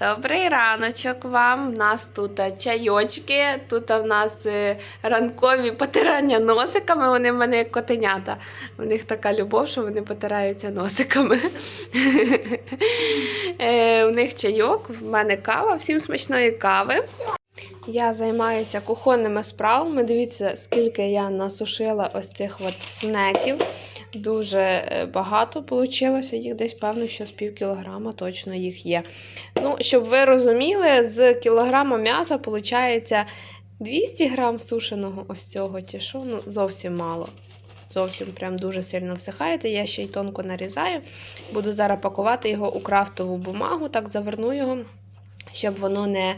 Добрий раночок вам. У нас тут е, чайочки, тут в нас е, ранкові потирання носиками. Вони в мене як котенята. У них така любов, що вони потираються носиками. Е, У них чайок, в мене кава, всім смачної кави. Я займаюся кухонними справами. Дивіться, скільки я насушила ось цих от снеків. Дуже е, багато вийшло. Їх десь, певно, що з пів кілограма точно їх є. Ну, щоб ви розуміли, з кілограма м'яса виходить 200 грам сушеного ось цього що, ну, зовсім мало. Зовсім прям дуже сильно всихаєте. Я ще й тонко нарізаю. Буду зараз пакувати його у крафтову бумагу, так заверну його, щоб воно не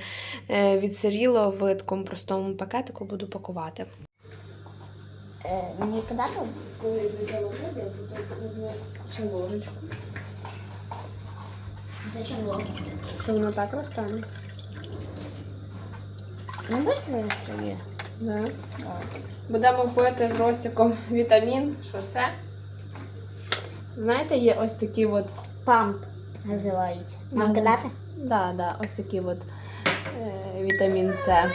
е, відсиріло в такому простому пакетику, буду пакувати. Е, Мені подати? Коли взяла воду, чи ложечку. Зачем ложку? Що воно так розтане? Не быстро розпові? Да. Будемо пити з Ростиком вітамін. Що це? Знаєте, є ось такі от. Памп називається. Нам кидати? Да, да, ось такий от е, вітамін С.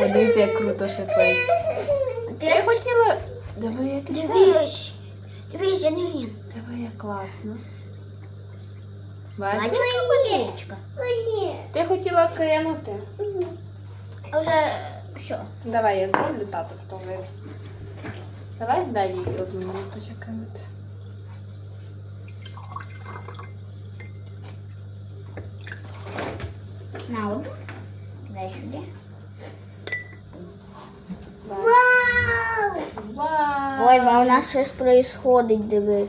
Подивіться, як круто шипить. Я хотіла. Дивитися. Дивись. Дивись, я не він. Диви, як класно. Бачиш? Бачиш, яка колірочка? Ні. Ти хотіла кинути. А вже що? Давай я зроблю тату, хто виріс. Давай дай їй одну минуту чекати. На одну. Дай сюди. Ой, ма, у нас щось происходить, диви.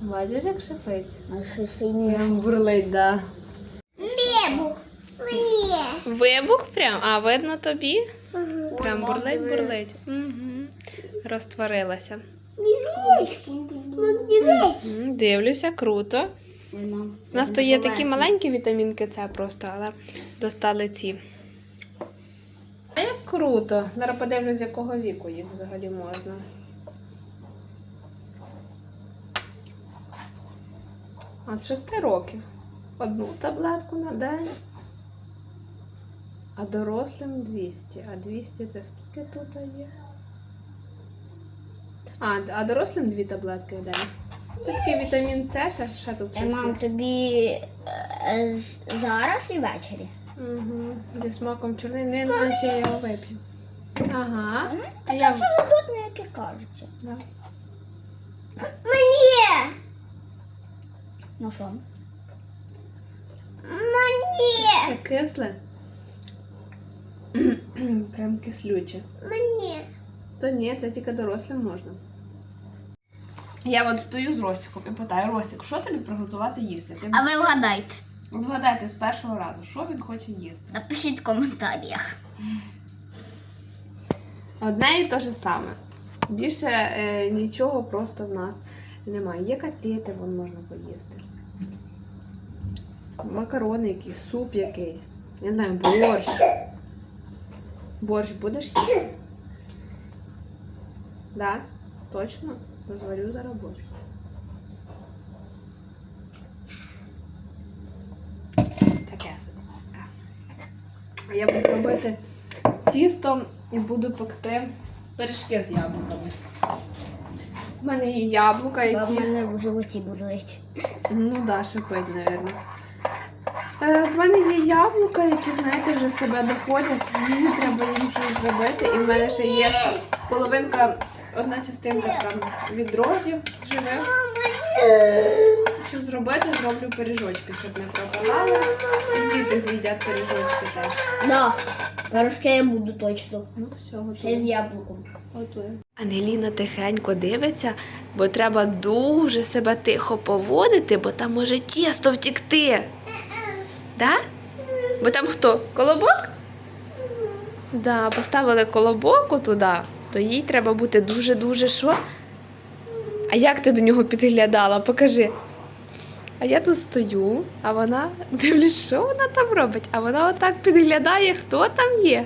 Бачиш, як шипить? А що сильно. Прям бурлить, да. Мені. Вибух прям, а видно тобі? Прям бурлить, бурлить. Угу. Розтворилася. Дивись. Дивись. Дивлюся, круто. У нас то є такі маленькі вітамінки С просто, але достали ці. А як круто. Зараз подивлюсь, з якого віку їх взагалі можна. А з 6 років. Одну таблетку на день. А дорослим 200. А 200 це скільки тут є? А, а дорослим дві таблетки в день. Це такий вітамін С, ще, ще тут Е, щось. є. Мам, тобі е, зараз і ввечері. Угу. Зі смаком чорний, не наче я його вип'ю. Ага. А я... Що тут не кажеться? Да. Ну що? Мені. Це кисле. Прям кислюче. Мені. То ні, це тільки дорослим можна. Я от стою з Ростиком і питаю, Ростик, що тобі приготувати їсти? Ти... А ви вгадайте. От вгадайте з першого разу, що він хоче їсти. Напишіть в коментарях. Одне і те ж саме. Більше е, нічого просто в нас немає. Є котлети, вон можна поїсти. Макарони якісь, суп якийсь. Я не знаю, борщ. Борщ будеш їсти? Да? Точно? Розварю зараз борщ. Таке собі. Я буду робити тісто і буду пекти пиріжки з яблуками. У мене є яблука, які. мене в животі болить. Ну да, шипить, мабуть. Е, в мене є яблука, які, знаєте, вже себе доходять. Треба їм щось зробити. І в мене ще є половинка, одна частинка там від дрождів живих. Що зробити, зроблю пиріжочки, щоб не пропадали. І діти з'їдять пиріжочки теж. Да. Пирожки я буду точно. Ну, все, Ще з яблуком. Готує. Анеліна тихенько дивиться, бо треба дуже себе тихо поводити, бо там може тісто втікти. Да? Бо там хто? Колобок? Да, поставили колобок туди, то їй треба бути дуже-дуже що? А як ти до нього підглядала? Покажи. А я тут стою, а вона дивлюсь, що вона там робить, а вона отак підглядає, хто там є.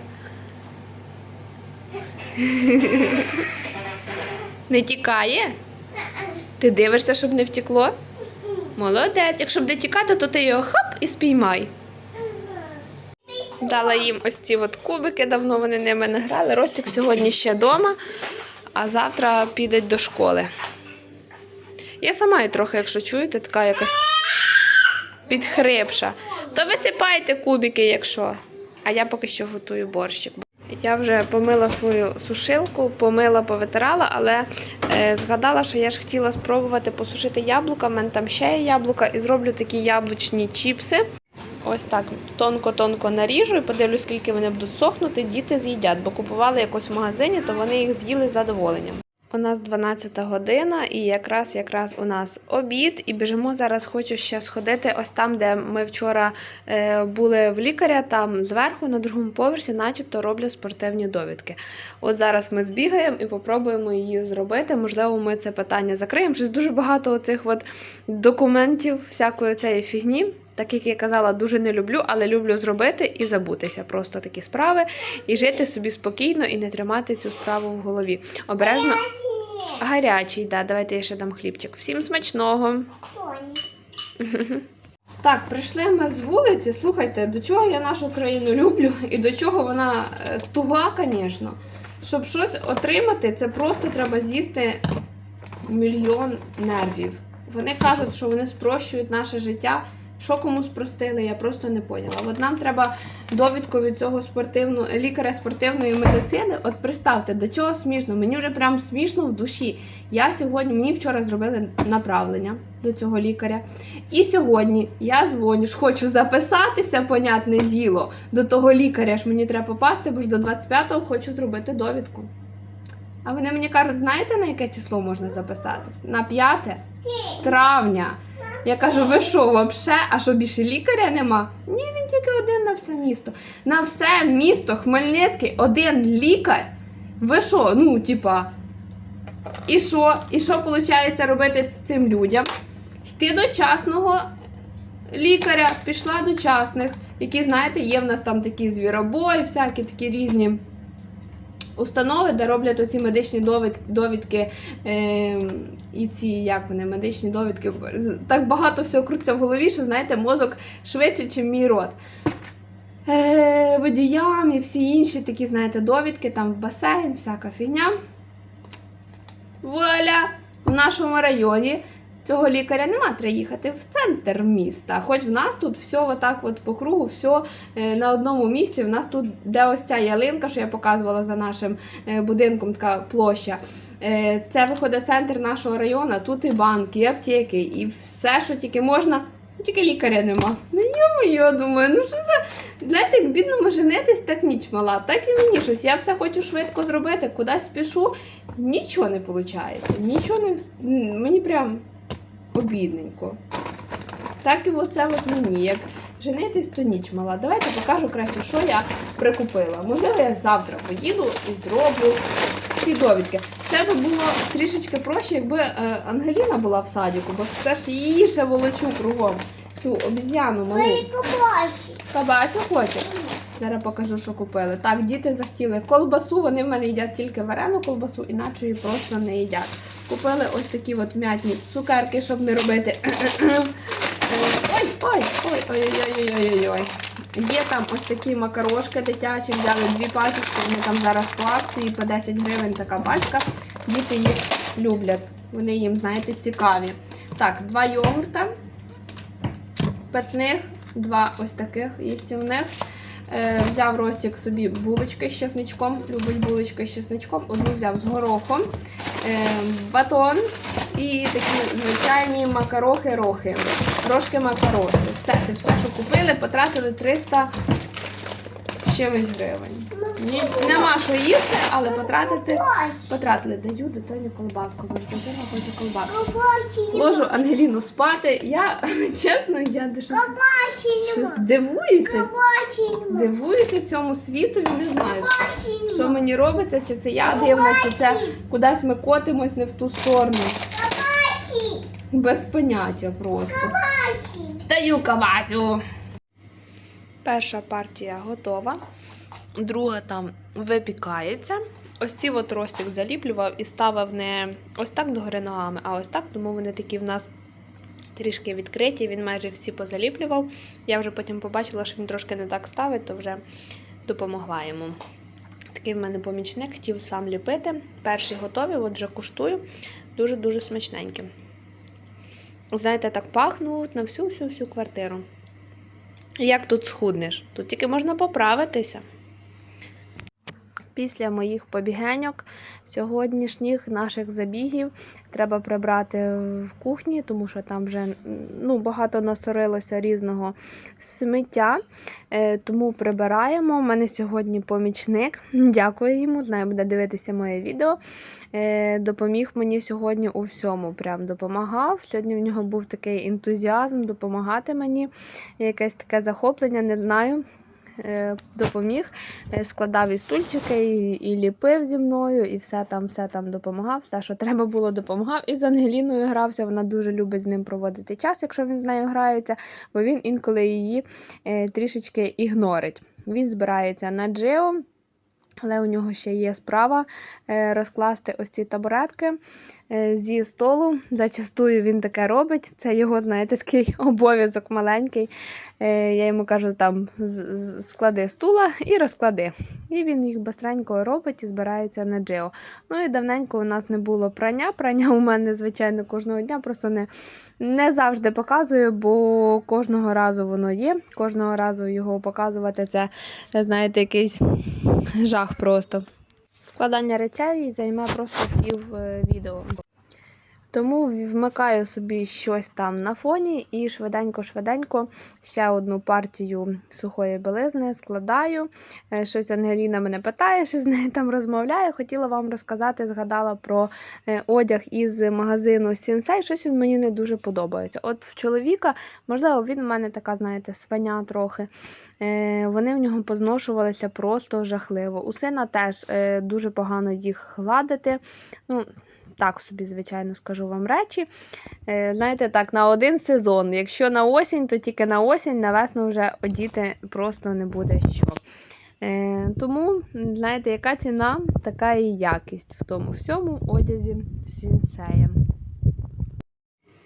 Не тікає? Ти дивишся, щоб не втекло? Молодець. Якщо буде тікати, то ти його хап і спіймай. Дала їм ось ці от кубики, давно вони ними не грали. Ростик сьогодні ще вдома, а завтра підуть до школи. Я сама і трохи, якщо чуєте, така якась підхрипша. То висипайте кубики, якщо. А я поки що готую борщик. Я вже помила свою сушилку, помила, повитирала, але е, згадала, що я ж хотіла спробувати посушити яблука. У мене там ще є яблука, і зроблю такі яблучні чіпси. Ось так тонко-тонко наріжу і подивлюсь, скільки вони будуть сохнути. Діти з'їдять, бо купували якось в магазині, то вони їх з'їли з задоволенням. У нас 12 година, і якраз якраз у нас обід. І біжимо зараз. Хочу ще сходити. Ось там, де ми вчора е, були в лікаря, там зверху на другому поверсі, начебто, роблять спортивні довідки. От зараз ми збігаємо і попробуємо її зробити. Можливо, ми це питання закриємо. Щось дуже багато оцих от документів, всякої цієї фігні. Так як я казала, дуже не люблю, але люблю зробити і забутися просто такі справи, і жити собі спокійно і не тримати цю справу в голові. Обережно гарячий, да, давайте я ще дам хлібчик. Всім смачного. Так, прийшли ми з вулиці. Слухайте, до чого я нашу країну люблю і до чого вона е, туга, звісно. Щоб щось отримати, це просто треба з'їсти мільйон нервів. Вони кажуть, що вони спрощують наше життя. Що кому спростили, я просто не поняла. От нам треба довідку від цього спортивного лікаря спортивної медицини. От представте, до чого смішно. Мені вже прям смішно в душі. Я сьогодні мені вчора зробили направлення до цього лікаря. І сьогодні я дзвоню, ж хочу записатися, понятне діло, до того лікаря ж мені треба попасти, бо ж до 25-го хочу зробити довідку. А вони мені кажуть, знаєте, на яке число можна записатись? На 5 травня. Я кажу, ви що, вообще? А що більше лікаря нема? Ні, він тільки один на все місто. На все місто Хмельницький один лікар. Ви що? Ну, типа. І що? І що виходить робити цим людям? Йти до частного лікаря, пішла до частних, які, знаєте, є в нас там такі звіробої, всякі такі різні установи, де роблять оці медичні довід- довідки. Е, і ці, як вони, медичні довідки. Так багато всього крутиться в голові, що знаєте, мозок швидше, ніж мій рот. Е, водіям і всі інші такі, знаєте, довідки, там в басейн, всяка фігня. Вуаля! В нашому районі цього лікаря нема, треба їхати в центр міста. Хоч в нас тут все отак от по кругу, все на одному місці. В нас тут, де ось ця ялинка, що я показувала за нашим е, будинком, така площа. Е, Це виходить центр нашого району, тут і банки, і аптеки, і все, що тільки можна. Тільки лікаря нема. Ну йо-моє, думаю, ну що за. Знаєте, як бідному женитись, так ніч мала. Так і мені щось. Я все хочу швидко зробити, кудись спішу, нічого не виходить. Нічого не мені прям обідненько. Так і оце от мені. Як женитись, то ніч мала. Давайте покажу краще, що я прикупила. Можливо, я завтра поїду і зроблю ці довідки. Це би було трішечки проще, якби е, Ангеліна була в садіку, бо це ж її ще волочу кругом. Цю обіз'яну малу. Кабасю хочеш? Зараз покажу, що купили. Так, діти захотіли колбасу, вони в мене їдять тільки варену колбасу, іначе її просто не їдять. Купили ось такі от м'ятні цукерки, щоб не робити. Ой-ой-ой-ой-ой-ой-ой-ой. Є там ось такі макарошки дитячі, взяли дві пачечки, вони там зараз по акції по 10 гривень така пачка. Діти їх люблять. Вони їм, знаєте, цікаві. Так, два йогурта, питних, два ось таких їстівних. Е, взяв Ростік собі булочки з чесничком, любить булочки з чесничком, одну взяв з горохом батон і такі звичайні макарохи-рохи. Трошки макарошки. Все, це все, що купили, потратили 300 з чимось гривень. Ні, нема що їсти, але потратити потратили. Даю дитині колбаску, бо ж дитина хоче колбаску. Ложу Ангеліну спати. Я чесно, я дуже дивуюся. Дивуюся цьому світові, не знаю, що мені робиться, чи це я дивна, чи це кудись ми котимось не в ту сторону. Без поняття просто. Даю кавасю. Перша партія готова, друга там випікається. Ось ці от ростик заліплював і ставив не ось так догори ногами, а ось так, тому вони такі в нас трішки відкриті, він майже всі позаліплював. Я вже потім побачила, що він трошки не так ставить, то вже допомогла йому. Такий в мене помічник, хотів сам ліпити. Перші готові, от вже куштую. Дуже-дуже смачненькі. Знаєте, так пахнуть на всю-всю-всю квартиру. Як тут схуднеш? Тут тільки можна поправитися. Після моїх побігеньок сьогоднішніх наших забігів треба прибрати в кухні, тому що там вже ну, багато насорилося різного сміття. Е, тому прибираємо. У мене сьогодні помічник. Дякую йому. Знаю, буде дивитися моє відео. Е, допоміг мені сьогодні у всьому. Прям допомагав. Сьогодні в нього був такий ентузіазм допомагати мені. Якесь таке захоплення, не знаю. Е, Допоміг, Е, складав і стульчики, і, і ліпив зі мною, і все там, все там допомагав, все, що треба було, допомагав. І з Ангеліною грався. Вона дуже любить з ним проводити час, якщо він з нею грається, бо він інколи її е, трішечки ігнорить. Він збирається на джео. Але у нього ще є справа е, розкласти ось ці табуретки е, зі столу. Зачастую він таке робить. Це його, знаєте, такий обов'язок маленький. Е, Я йому кажу, там склади стула і розклади. І він їх бистренько робить і збирається на джео. Ну і давненько у нас не було прання. Прання у мене, звичайно, кожного дня, просто не, не завжди показую, бо кожного разу воно є. Кожного разу його показувати це, знаєте, якийсь жах просто. Складання речей займе просто пів е, відео. Тому вмикаю собі щось там на фоні і швиденько-швиденько ще одну партію сухої білизни складаю. Е, Щось Ангеліна мене питає, що з нею там розмовляє. Хотіла вам розказати, згадала про е, одяг із магазину Сінсей. Щось мені не дуже подобається. От в чоловіка, можливо, він в мене така, знаєте, свиня трохи. Е, Вони в нього позношувалися просто жахливо. У сина теж дуже погано їх гладити. Ну, так собі, звичайно, скажу вам речі. Е, знаєте, так, на один сезон. Якщо на осінь, то тільки на осінь, на весну вже одіти просто не буде що. Е, тому, знаєте, яка ціна, така і якість в тому всьому одязі сінсея.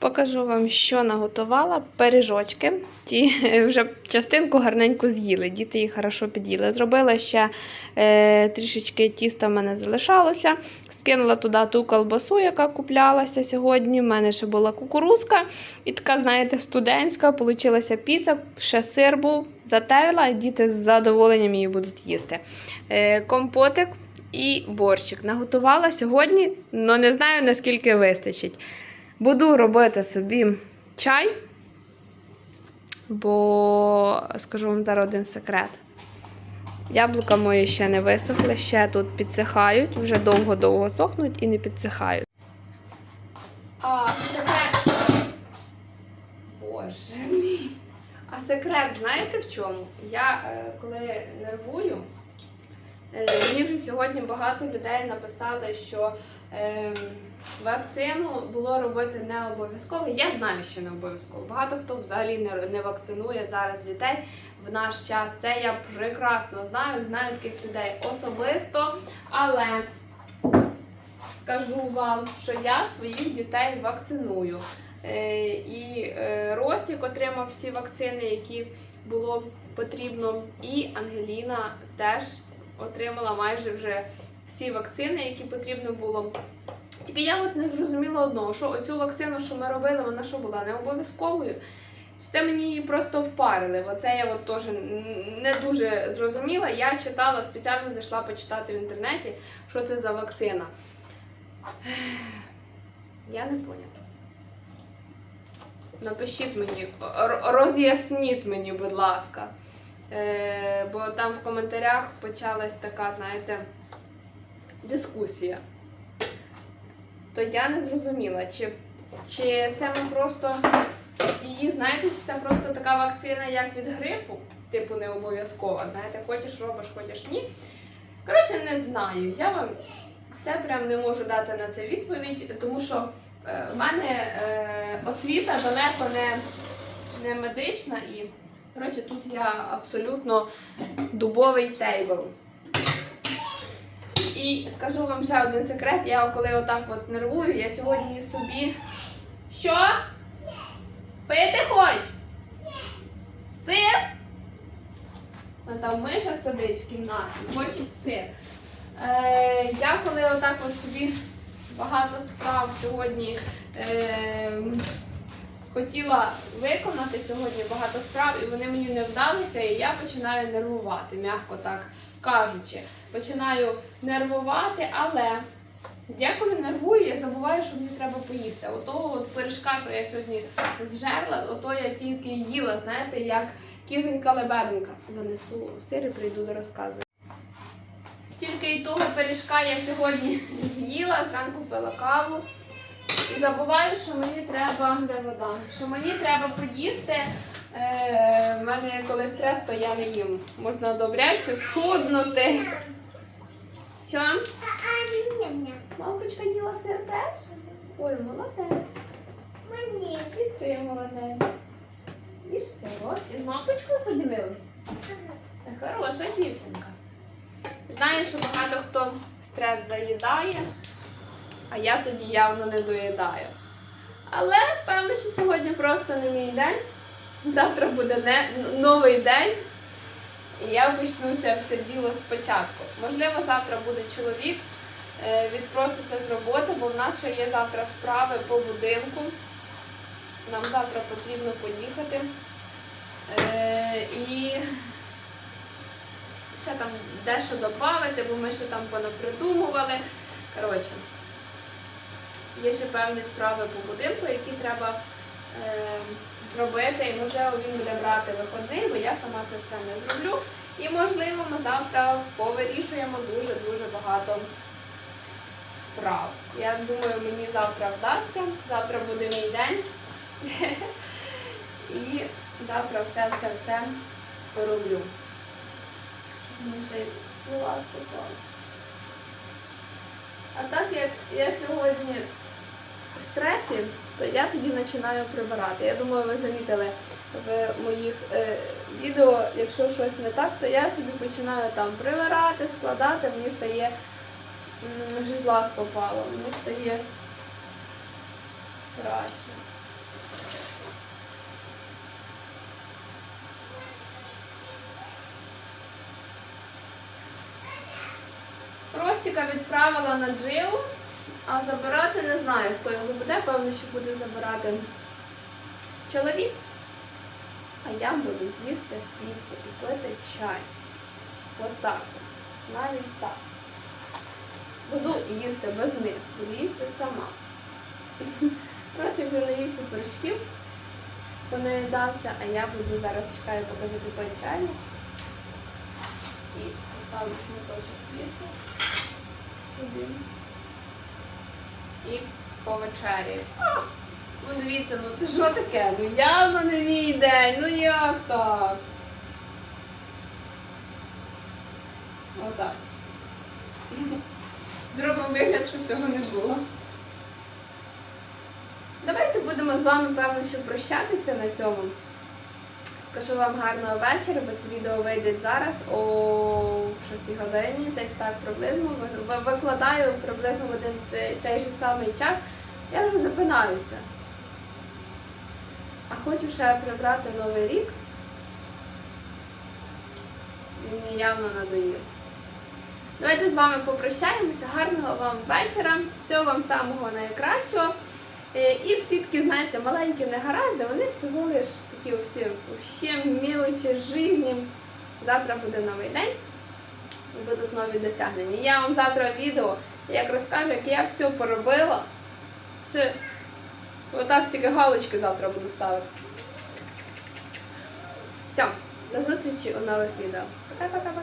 Покажу вам, що наготувала. Пиріжочки. Ті е, вже частинку гарненько з'їли. Діти їх хорошо під'їли. Зробила ще е, трішечки тіста в мене залишалося. Скинула туди ту колбасу, яка куплялася сьогодні. У мене ще була кукурузка. І така, знаєте, студентська. Получилася піца, ще сир був, затерла, і діти з задоволенням її будуть їсти. Е, компотик і борщик. Наготувала сьогодні, але не знаю, наскільки вистачить. Буду робити собі чай, бо скажу вам зараз один секрет. Яблука мої ще не висохли, ще тут підсихають, вже довго-довго сохнуть і не підсихають. А секрет. Боже мій. А секрет, знаєте в чому? Я е, коли нервую, е, мені вже сьогодні багато людей написали, що е, вакцину було робити не обов'язково. Я знаю, що не обов'язково. Багато хто взагалі не, не вакцинує зараз дітей в наш час. Це я прекрасно знаю, знаю таких людей особисто, але скажу вам, що я своїх дітей вакциную. Е, І е, Ростік отримав всі вакцини, які було потрібно. І Ангеліна теж отримала майже вже всі вакцини, які потрібно було. Тільки я от не зрозуміла одного, що оцю вакцину, що ми робили, вона що була не обов'язковою. Це мені її просто впарили. Оце я от теж не дуже зрозуміла. Я читала, спеціально зайшла почитати в інтернеті, що це за вакцина. Я не поняла. Напишіть мені, роз'ясніть мені, будь ласка. Е, бо там в коментарях почалась така, знаєте, дискусія. То я не зрозуміла, чи, чи це ми просто її, знаєте, чи це просто така вакцина, як від грипу, типу не обов'язкова. Знаєте, хочеш робиш, хочеш ні. Коротше, не знаю. Я вам це прям не можу дати на це відповідь, тому що е, в мене е, освіта далеко не, не медична і коротше, тут я абсолютно дубовий тейбл. І скажу вам ще один секрет. Я коли отак от нервую, я сьогодні собі. Що? Пити хоч? Сир? А там миша сидить в кімнаті, хоче сир. Е, я коли отак от собі багато справ сьогодні е, хотіла виконати сьогодні багато справ, і вони мені не вдалися, і я починаю нервувати, м'яко так кажучи. Починаю нервувати, але я коли нервую, я забуваю, що мені треба поїсти. Ото от пиріжка, що я сьогодні зжерла, ото я тільки їла, знаєте, як кізонька лебеденька. Занесу сир і прийду до розказу. Тільки і того пиріжка я сьогодні з'їла, зранку пила каву. І забуваю, що мені треба, де вода? Що мені треба поїсти. Е, в мене коли стрес, то я не їм. Можна добряче схуднути. Що? Мамочка їла сир теж? Ой, молодець. Мені. І ти молодець. Їж сирок. І з мамочкою поділилась? Хороша дівчинка. Знаю, що багато хто стрес заїдає, а я тоді явно не доїдаю. Але певно, що сьогодні просто не мій день. Завтра буде не, новий день. І я почну це все діло спочатку. Можливо, завтра буде чоловік, е, відпроситься з роботи, бо в нас ще є завтра справи по будинку. Нам завтра потрібно поїхати. Е, і ще там дещо додати, бо ми ще там понапридумували. Коротше, є ще певні справи по будинку, які треба е, зробити. І можливо він буде брати виходний, бо я сама це все не зроблю. І можливо ми завтра повирішуємо дуже-дуже багато справ. Я думаю, мені завтра вдасться. Завтра буде мій день. І завтра все-все-все пороблю. Щось ще була. А так як я сьогодні в стресі, то я тоді починаю прибирати. Я думаю, ви замітили в моїх е, відео, якщо щось не так, то я собі починаю там прибирати, складати, мені стає м, жезла попало, мені стає краще. Ростіка відправила на дживу, а забирати не знаю, хто його буде. Певно, що буде забирати чоловік. А я буду з'їсти піцу і пити чай. Отак. от. Навіть так. Буду їсти без них, буду їсти сама. Ростік вже наївся пиріжків, понаїдався, а я буду зараз чекаю, поки закипить чайник. І поставлю шматочок піци І повечеряю. А, Ну дивіться, ну це що таке? Ну явно не мій день, ну як так? Отак. Зробимо вигляд, що цього не було. Давайте будемо з вами, певно, що прощатися на цьому. Скажу вам гарного вечора, бо це відео вийде зараз о 6 годині, десь так приблизно. Ви- ви- Викладаю приблизно в один той же самий час. Я вже запинаюся. А хочу ще прибрати новий рік. Він явно надоїв. Давайте з вами попрощаємося. Гарного вам вечора, всього вам самого найкращого. Е, І всі такі, знаєте, маленькі негаразди, вони всього лиш такі всі ще мілочі жизні. Завтра буде новий день будуть нові досягнення. Я вам завтра відео, як розкажу, як я все поробила. Це отак тільки галочки завтра буду ставити. Все, до зустрічі у нових відео. Пока-пока-пока.